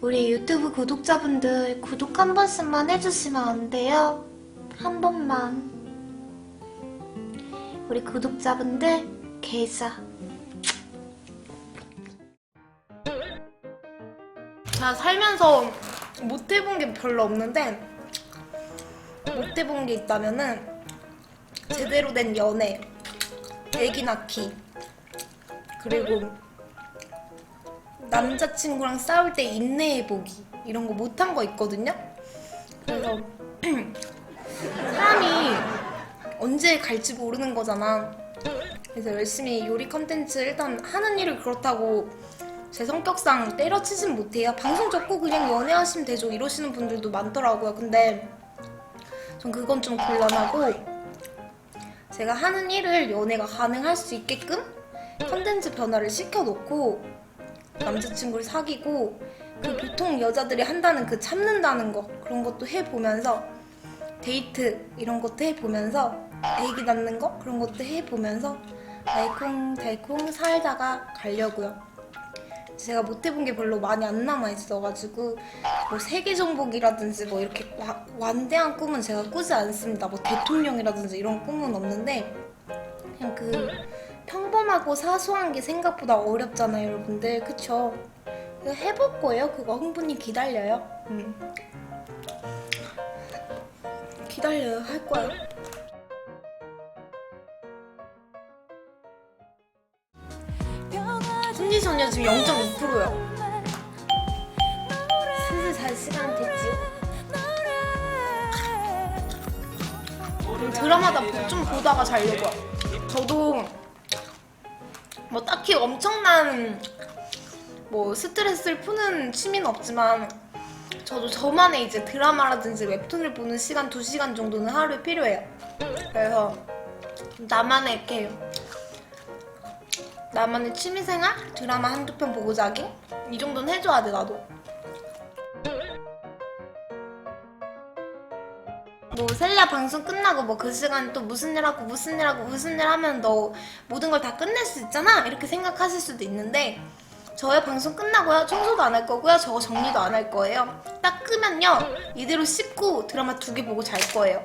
우리 유튜브 구독자분들 구독 한 번씩만 해주시면 안 돼요? 한 번만. 우리 구독자분들 계좌. 제가 살면서 못 해본 게 별로 없는데 못 해본 게 있다면은 제대로 된 연애, 애기 낳기, 그리고 남자친구랑 싸울 때 인내해 보기 이런 거 못한 거 있거든요. 그래서 사람이 언제 갈지 모르는 거잖아. 그래서 열심히 요리 컨텐츠 일단 하는 일을 그렇다고 제 성격상 때려치진 못해요. 방송 접고 그냥 연애하시면 되죠. 이러시는 분들도 많더라고요. 근데 전 그건 좀 곤란하고 제가 하는 일을 연애가 가능할 수 있게끔 컨텐츠 변화를 시켜놓고 남자친구를 사귀고 그 보통 여자들이 한다는 그 참는다는 거 그런 것도 해보면서 데이트 이런 것도 해보면서 애기 낳는 거 그런 것도 해보면서 달콩달콩 살다가 가려고요. 제가 못 해본 게 별로 많이 안 남아 있어가지고 뭐 세계 정복이라든지 뭐 이렇게 와- 완대한 꿈은 제가 꾸지 않습니다. 뭐 대통령이라든지 이런 꿈은 없는데 그냥 그 평범하고 사소한 게 생각보다 어렵잖아요, 여러분들. 그쵸? 해볼 거예요. 그거 흥분이 기다려요. 음. 기다려요. 할 거예요. 심리소녀 지금 0.2%요. 슬슬 잘 시간 됐지? 음, 드라마다 보- 좀 보다가 자려고요. 저도 뭐 딱히 엄청난 뭐 스트레스를 푸는 취미는 없지만 저도 저만의 이제 드라마라든지 웹툰을 보는 시간 2시간 정도는 하루에 필요해요. 그래서 나만의 이렇게 나만의 취미생활? 드라마 한두 편 보고 자기? 이 정도는 해줘야 돼 나도 뭐 셀리아 방송 끝나고 뭐 그 시간 또 무슨 일 하고 무슨 일 하고 무슨 일 하면 너 모든 걸 다 끝낼 수 있잖아? 이렇게 생각하실 수도 있는데 저의 방송 끝나고요. 청소도 안 할 거고요. 저거 정리도 안 할 거예요. 딱 끄면요. 이대로 씻고 드라마 두 개 보고 잘 거예요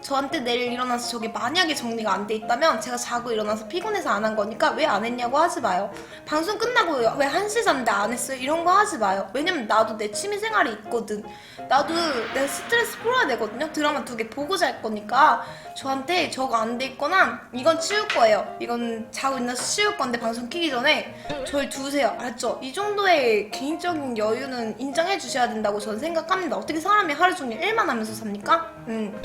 저한테 내일 일어나서 저게 만약에 정리가 안 돼 있다면 제가 자고 일어나서 피곤해서 안 한 거니까 왜 안 했냐고 하지 마요. 방송 끝나고 왜 한시 잤는데 안 했어요? 이런 거 하지 마요. 왜냐면 나도 내 취미 생활이 있거든. 나도 내 스트레스 풀어야 되거든요. 드라마 두 개 보고 잘 거니까. 저한테 저거 안 돼 있거나 이건 치울 거예요. 이건 자고 일어나서 치울 건데 방송 키기 전에 저를 두세요. 알죠? 이 정도의 개인적인 여유는 인정해 주셔야 된다고 저는 생각합니다. 어떻게 사람이 하루 종일 일만 하면서 삽니까? 음.